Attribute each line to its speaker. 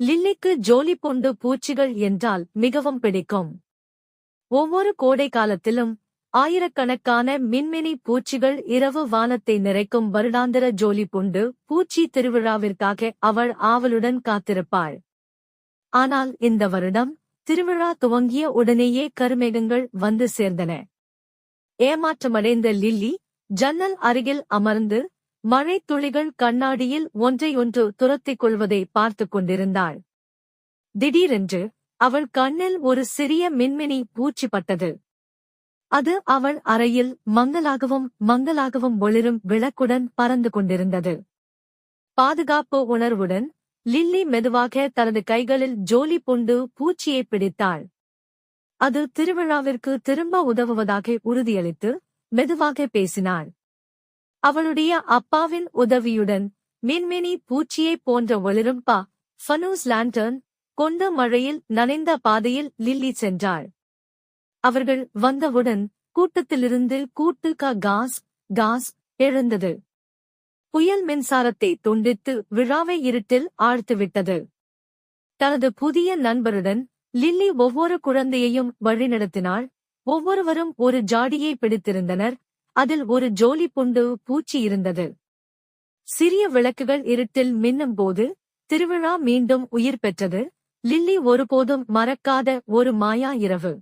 Speaker 1: லில்லிக்கு ஜோலி பொண்டு பூச்சிகள் என்றால் மிகவும் பிடிக்கும். ஒவ்வொரு கோடை காலத்திலும் ஆயிரக்கணக்கான மின்மினி பூச்சிகள் இரவு வானத்தை நிறைக்கும் வருடாந்திர ஜோலிபொண்டு பூச்சி திருவிழாவிற்காக அவள் ஆவலுடன் காத்திருப்பாள். ஆனால் இந்த வருடம் திருவிழா துவங்கிய உடனேயே கருமேகங்கள் வந்து சேர்ந்தன. ஏமாற்றமடைந்த லில்லி ஜன்னல் அருகில் அமர்ந்து மழைத்துளிகள் கண்ணாடியில் ஒன்றையொன்று துரத்திக் கொள்வதை பார்த்துக் கொண்டிருந்தாள். திடீரென்று அவள் கண்ணில் ஒரு சிறிய மின்மினி பூச்சி பட்டது அது அவள் அறையில் மங்கலாகவும் மங்கலாகவும் ஒளிரும் விளக்குடன் பறந்து கொண்டிருந்தது. பாதுகாப்பு உணர்வுடன் லில்லி மெதுவாக தனது கைகளில் ஜோலி பூண்டு பூச்சியை பிடித்தாள். அது திருவிழாவிற்கு திரும்ப உதவுவதாக உறுதியளித்து மெதுவாக பேசினாள். அவளுடைய அப்பாவின் உதவியுடன் மின்மினி பூச்சியைப் போன்ற ஒளிரும்பா ஃபனூஸ் லாண்டர்ன் கொண்ட மழையில் நனைந்த பாதையில் லில்லி சென்றாள். அவர்கள் வந்தவுடன் கூட்டத்திலிருந்து கூட்டு க காஸ் காஸ் எழுந்தது. புயல் மின்சாரத்தை துண்டித்து விழாவை இருட்டில் ஆழ்த்துவிட்டது தனது புதிய நண்பருடன் லில்லி ஒவ்வொரு குழந்தையையும் வழிநடத்தினாள். ஒவ்வொருவரும் ஒரு ஜாடியை பிடித்திருந்தனர். அதில் ஒரு ஜோலி புண்டு பூச்சி இருந்தது. சிறிய விளக்குகள் இருட்டில் மின்னும் போது திருவிழா மீண்டும் உயிர் பெற்றது. லில்லி ஒருபோதும் மறக்காத ஒரு மாயா இரவு.